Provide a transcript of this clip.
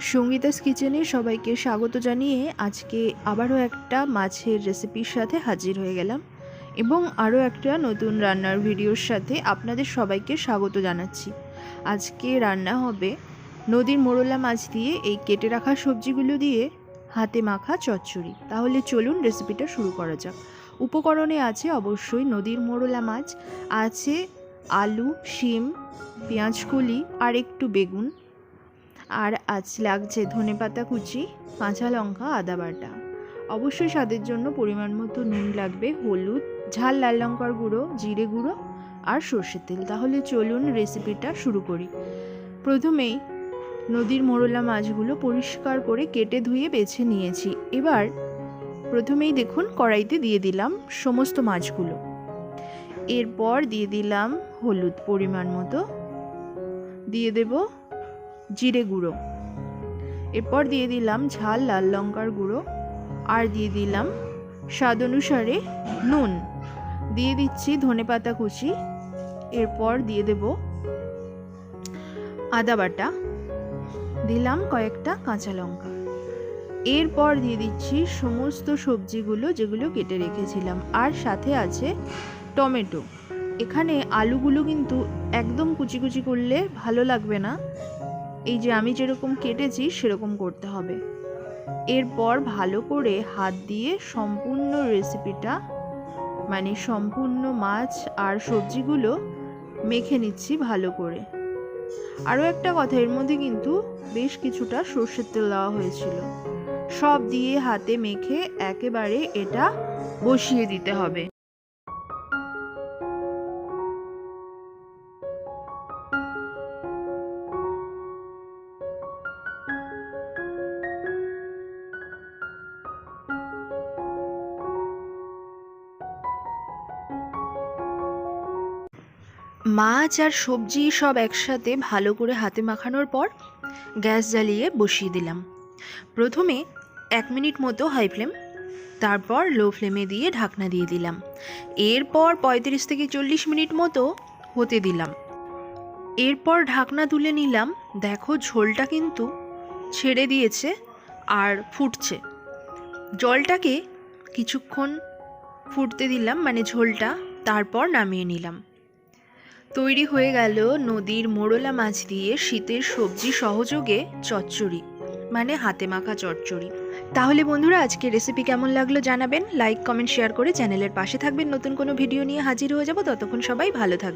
সঙ্গীতাস কিচেনে সবাইকে স্বাগত জানিয়ে আজকে আবারও একটা মাছের রেসিপির সাথে হাজির হয়ে গেলাম এবং আরও একটা নতুন রান্নার ভিডিওর সাথে আপনাদের সবাইকে স্বাগত জানাচ্ছি। আজকে রান্না হবে নদীর মোরলা মাছ দিয়ে এই কেটে রাখা সবজিগুলো দিয়ে হাতে মাখা চচ্চড়ি। তাহলে চলুন রেসিপিটা শুরু করা যাক। উপকরণে আছে অবশ্যই নদীর মোরলা মাছ, আছে আলু, শিম, পেঁয়াজকলি আর একটু বেগুন। আর আজ লাগছে ধনেপাতা কুচি, কাঁচা লঙ্কা, আদা বাটা। অবশ্যই স্বাদের জন্য পরিমাণ মতো নুন লাগবে, হলুদ, ঝাল লাল লঙ্কার গুঁড়ো, জিরে গুঁড়ো আর সর্ষের তেল। তাহলে চলুন রেসিপিটা শুরু করি। প্রথমেই নদীর মোরলা মাছগুলো পরিষ্কার করে কেটে ধুয়ে বেছে নিয়েছি। এবার প্রথমেই দেখুন কড়াইতে দিয়ে দিলাম সমস্ত মাছগুলো। এরপর দিয়ে দিলাম হলুদ পরিমাণ মতো। দিয়ে দেব জিরে গুঁড়ো। এরপর দিয়ে দিলাম ঝাল লাল লঙ্কার গুঁড়ো আর দিয়ে দিলাম স্বাদ অনুসারে নুন। দিয়ে দিচ্ছি ধনেপাতা কুচি। এরপর দিয়ে দেব আদা বাটা। দিলাম কয়েকটা কাঁচা লঙ্কা। এরপর দিয়ে দিচ্ছি সমস্ত সবজিগুলো যেগুলো কেটে রেখেছিলাম। আর সাথে আছে টমেটো। এখানে আলুগুলো কিন্তু একদম কুচি কুচি করলে ভালো লাগবে না। এই যে আমি যেরকম কেটেছি, সেরকম করতে হবে। এরপর ভালো করে হাত দিয়ে সম্পূর্ণ রেসিপিটা মানে সম্পূর্ণ মাছ আর সবজিগুলো মেখে নিচ্ছি ভালো করে। আরও একটা কথা, এর মধ্যে কিন্তু বেশ কিছুটা সর্ষের তেল দেওয়া হয়েছিল। সব দিয়ে হাতে মেখে একেবারে এটা বসিয়ে দিতে হবে। মাছ আর সবজি সব একসাথে ভালো করে হাতে মাখানোর পর গ্যাস জ্বালিয়ে বসিয়ে দিলাম। প্রথমে এক মিনিট মতো হাই ফ্লেম, তারপর লো ফ্লেমে দিয়ে ঢাকনা দিয়ে দিলাম। এরপর পঁয়ত্রিশ থেকে চল্লিশ মিনিট মতো হতে দিলাম। এরপর ঢাকনা তুলে নিলাম। দেখো ঝোলটা কিন্তু ছেড়ে দিয়েছে আর ফুটছে। জলটাকে কিছুক্ষণ ফুটতে দিলাম মানে ঝোলটা, তারপর নামিয়ে নিলাম। তৈরি হয়ে গেল নদীর মোড়লা মাছ দিয়ে শীতের সবজি সহযোগে চচ্চড়ি মানে হাতে মাখা চচ্চড়ি। তাহলে বন্ধুরা আজকে রেসিপি কেমন লাগল জানাবেন? লাইক কমেন্ট শেয়ার করে চ্যানেলের পাশে থাকবেন। নতুন কোনো ভিডিও নিয়ে হাজির হয়ে যাব। ততক্ষণ সবাই ভালো থাকবেন।